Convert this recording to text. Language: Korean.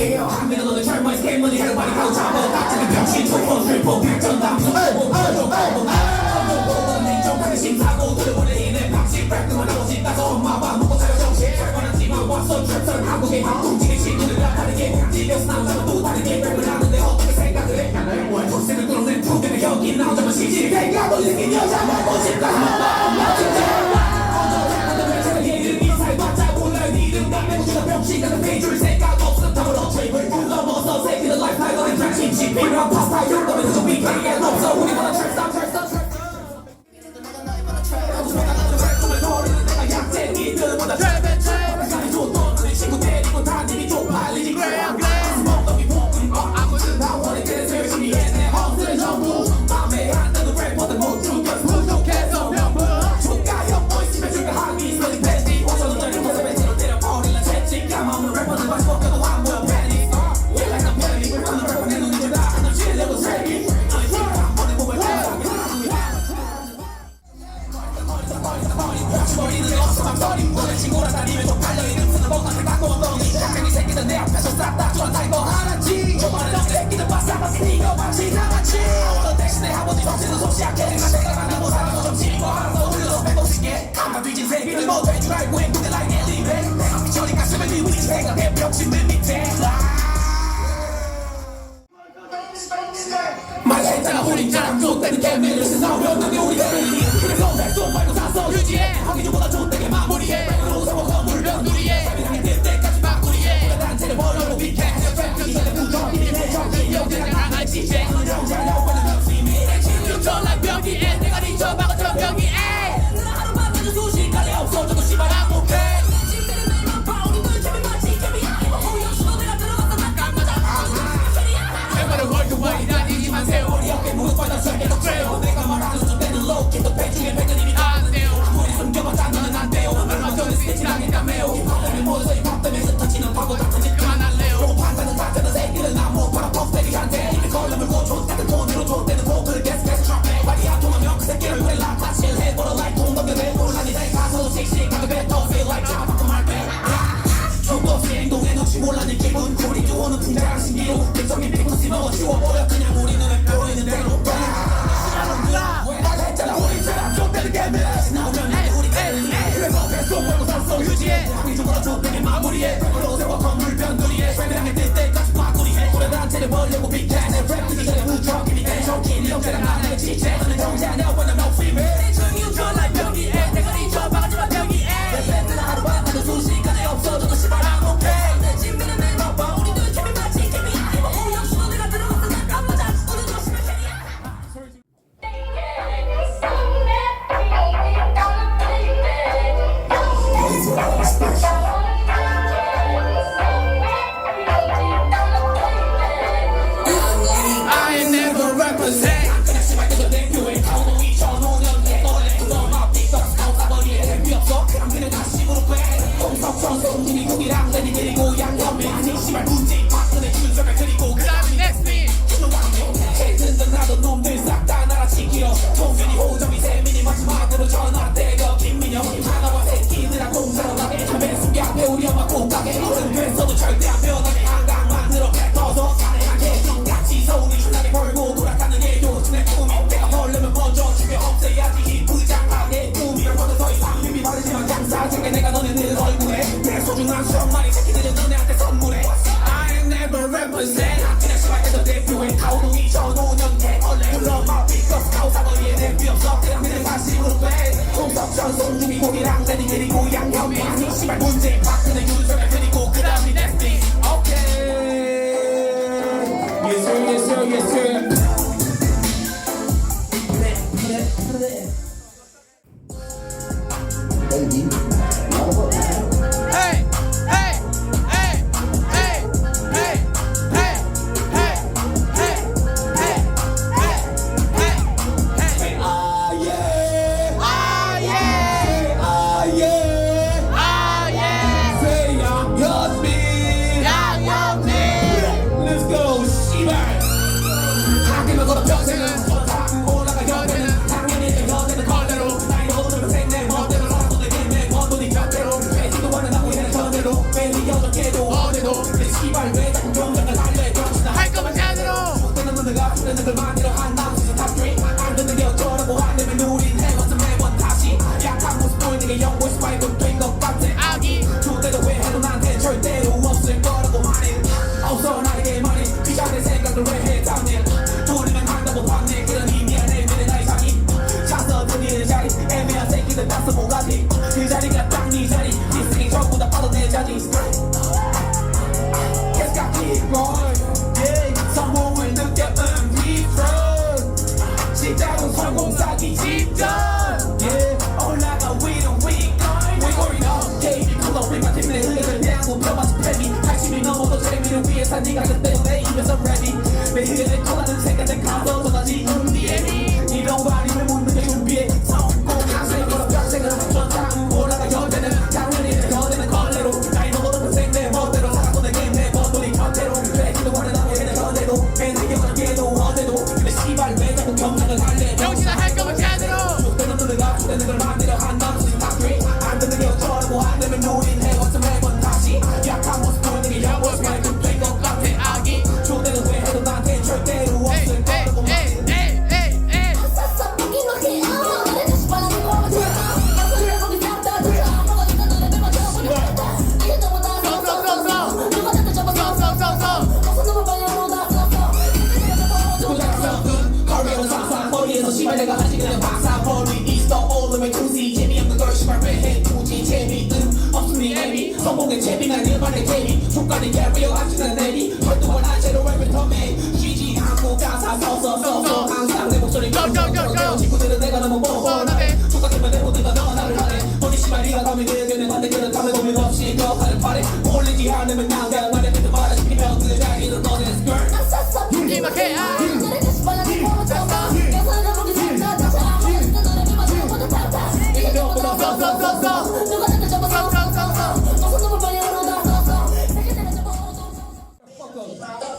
해요 하면 너는 젊은 스케일머니 해바리 가고 잡아 깍지는 병신 조건 슬퍼 백전 당수 심사고 돌려보내 이내 박식 백등을 하고 싶다서 엄마와 먹고 살려 정신 철거는 지만 왔어 출설 한국의 한국지의 신기를 나타내게 집에서 나오자면 또 다르게 백을 하는데 어떻게 생각을 해 나의 월 도세를 끌어낸 푸대는 여기 나오자면 시집이 백가 돌리긴 여자만 멋있다 엄마 me. We're not past I don't know we can't get love. So we're gonna trip, stop, trip, stop, trip. 허리 부러진 고라다니면 쪽팔려 심장을 신기로 백성이 비고 씹어 지워버려 그냥 우리 눈에 보이는 대로 봐 말했잖아 우리 사람 족대는 게임에 다시 나오면 우리 게임 그래서 배속 벌고 산속 유지해 항이 죽어라 족대게 마무리해 백으로 세워 건물 변두리에 세밀하게 뛸 때까지 빠꾸리해 오래 단체를 벌려고 비켜 내랩 뜨기 전에 우주하게 비켜 정기 인력자랑 만나게 지체 너는 정지 아냐 wanna know female 넌 우리 고기랑 내리 내리고 양념이 씨발 문제 막 성공의 재미난 일반의 재미 조건이 캐리어 하시는 내리 헐뚱한 아재로 랩을 덤해 쉬지 않고 가사 서서서서 항상 내 목소리 가가가가 친구들은 내가 너무 뻔뻔하네 똑같으면 내 모든 건너 나를 하네 허리 씨발 니가 감히 내 의견에 반대 그런 다음에 고민 없이 기억하는 팔에 올리지 않으면 난가 말해. 믿음 말아 시키면 그냥 이런 너네 스컬 용기만 해야 เกิดมา